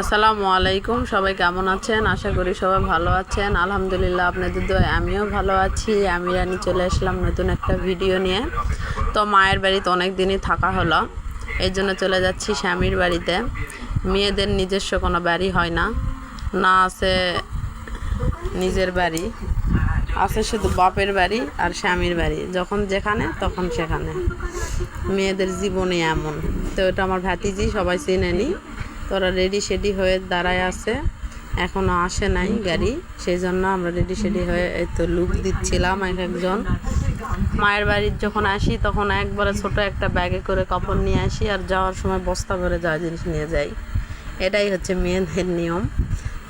আসসালামু আলাইকুম, সবাই কেমন আছেন? আশা করি সবাই ভালো আছেন। আলহামদুলিল্লাহ, আপনাদের দোয়ায় আমিও ভালো আছি। আমি রানি চলে আসলাম নতুন একটা ভিডিও নিয়ে। তো মায়ের বাড়িতে অনেক দিনই থাকা হলো। এই জন্য চলে যাচ্ছি স্বামীর বাড়িতে। মেয়েদের নিজস্ব কোনো বাড়ি হয় না। না আছে নিজের বাড়ি, আছে শুধু বাপের বাড়ি আর স্বামীর বাড়ি। যখন যেখানে, তখন সেখানে। মেয়েদের জীবনে এমন। তো এটা আমার ভাতিজি, সবাই চিনে নি। তোরা রেডি সেডি হয়ে দাঁড়ায় আছে। এখনও আসে নাই গাড়ি, সেই জন্য আমরা রেডি সেডি হয়ে এই তো লুক দিচ্ছিলাম এক একজন। মায়ের বাড়ির যখন আসি, তখন একবারে ছোট একটা ব্যাগে করে কাপড় নিয়ে আসি আর যাওয়ার সময় বস্তা করে যাওয়া জিনিস নিয়ে যাই। এটাই হচ্ছে মেয়েদের নিয়ম।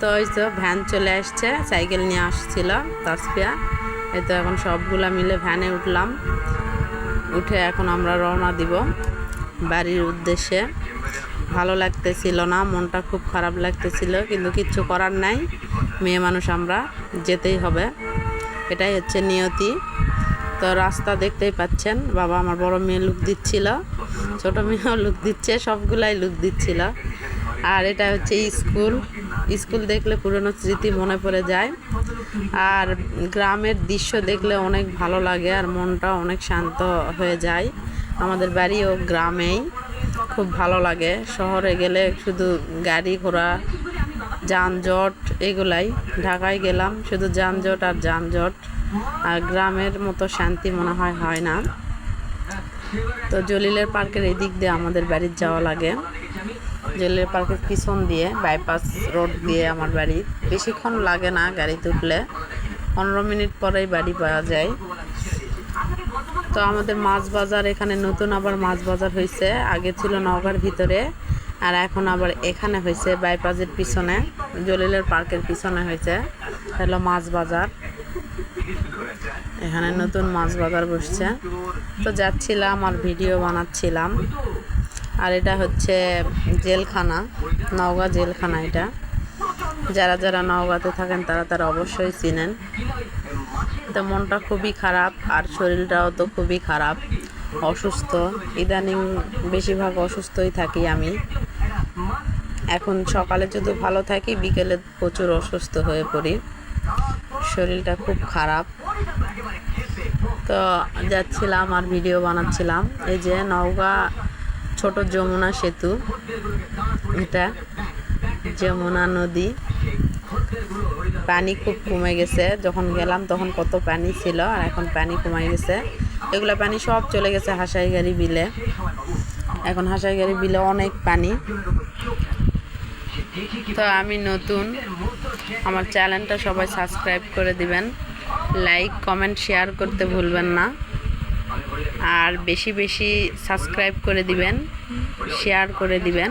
তো ওই তো ভ্যান চলে আসছে সাইকেল নিয়ে আসছিল তাসফিয়া। এই তো এখন সবগুলা মিলে ভ্যানে উঠলাম। উঠে এখন আমরা রওনা দিব বাড়ির উদ্দেশ্যে। ভালো লাগতেছিল না, মনটা খুব খারাপ লাগতেছিল, কিন্তু কিচ্ছু করার নাই। মেয়ে মানুষ আমরা, যেতেই হবে। এটাই হচ্ছে নিয়তি। তো রাস্তা দেখতেই পাচ্ছেন, বাবা আমার বড় মেয়ে লুক দিচ্ছিল, ছোট মেয়েও লুক দিচ্ছে, সবগুলাই লুক দিচ্ছিল। আর এটা হচ্ছে স্কুল। স্কুল দেখলে পুরনো স্মৃতি মনে পড়ে যায়। আর গ্রামের দৃশ্য দেখলে অনেক ভালো লাগে, আর মনটা অনেক শান্ত হয়ে যায়। আমাদের বাড়িও গ্রামেই। খুব ভালো লাগে। শহরে গেলে শুধু গাড়ি ঘোড়া, যানজট এগুলাই। ঢাকায় গেলাম, শুধু যানজট আর যানজট। আর গ্রামের মতো শান্তি মনে হয় হয় না। তো জলিলের পার্কের এই দিক দিয়ে আমাদের বাড়ির যাওয়া লাগে। জলিলের পার্কের পিছন দিয়ে বাইপাস রোড দিয়ে আমার বাড়ি। বেশিক্ষণ লাগে না গাড়িতে উঠলে পনেরো মিনিট পরেই বাড়ি পাওয়া যায়। তো আমাদের মাছ বাজার এখানে নতুন আবার মাছ বাজার হয়েছে। আগে ছিল নওগাঁর ভিতরে, আর এখন আবার এখানে হয়েছে বাইপাসের পিছনে, জলিলের পার্কের পিছনে হয়েছে, হলো মাছ বাজার। এখানে নতুন মাছ বাজার বসছে। তো যাচ্ছিলাম আর ভিডিও বানাচ্ছিলাম। আর এটা হচ্ছে জেলখানা, নওগাঁ জেলখানা এটা। যারা যারা নওগাঁতে থাকেন তারা তারা অবশ্যই চিনেন। তো মনটা খুবই খারাপ আর শরীরটাও তো খুবই খারাপ, অসুস্থ। ইদানিং বেশিরভাগ অসুস্থই থাকি আমি। এখন সকালে যদি ভালো থাকি, বিকেলে প্রচুর অসুস্থ হয়ে পড়ি। শরীরটা খুব খারাপ। তো যাচ্ছিলাম আর ভিডিও বানাচ্ছিলাম। এই যে নওগাঁ ছোট যমুনা সেতু, এটা যমুনা নদী। পানি খুব কমে গেছে। যখন গেলাম তখন কত পানি ছিল আর এখন পানি কমে গেছে। এগুলো পানি সব চলে গেছে হাসাইগাড়ি বিলে। এখন হাসাইগাড়ি বিলে অনেক পানি। তো আমি নতুন। আমার চ্যানেলটা সবাই সাবস্ক্রাইব করে দিবেন। লাইক, কমেন্ট, শেয়ার করতে ভুলবেন না। আর বেশি বেশি সাবস্ক্রাইব করে দিবেন। শেয়ার করে দিবেন।